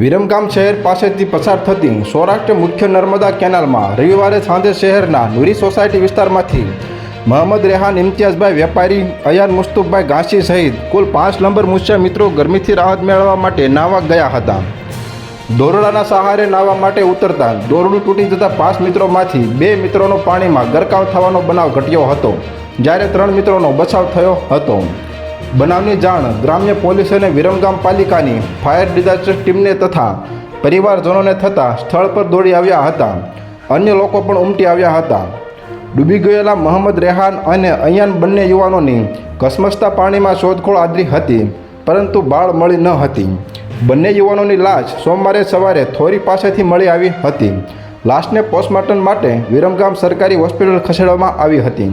વિરમગામ શહેર પાસેથી પસાર થતી સૌરાષ્ટ્ર મુખ્ય નર્મદા કેનાલમાં રવિવારે સાંજે શહેરના નુરી સોસાયટી વિસ્તારમાંથી મોહમ્મદ રેહાન, ઇમ્તિયાઝભાઈ વેપારી, અયાન મુસ્તુફભાઈ ઘાસી સહિત કુલ પાંચ નંબર મુસ્યા મિત્રો ગરમીથી રાહત મેળવવા માટે નાહવા ગયા હતા. દોરડાના સહારે નાહવા માટે ઉતરતા દોરડું તૂટી જતા પાંચ મિત્રોમાંથી બે મિત્રોનો પાણીમાં ગરકાવ થવાનો બનાવ ઘટ્યો હતો. જ્યારે ત્રણ મિત્રોનો બચાવ થયો હતો. બનાવની જાણ ગ્રામ્ય પોલીસ અને વિરમગામ પાલિકાની ફાયર ડિઝાસ્ટર ટીમને તથા પરિવારજનોને થતાં સ્થળ પર દોડી આવ્યા હતા. અન્ય લોકો પણ ઉમટી આવ્યા હતા. ડૂબી ગયેલા મોહમ્મદ રેહાન અને અયાન બંને યુવાનોની કસમસતા પાણીમાં શોધખોળ આદરી હતી, પરંતુ બાળ મળી ન હતી. બંને યુવાનોની લાશ સોમવારે સવારે થોરી પાસેથી મળી આવી હતી. લાશને પોસ્ટમોર્ટમ માટે વિરમગામ સરકારી હોસ્પિટલ ખસેડવામાં આવી હતી.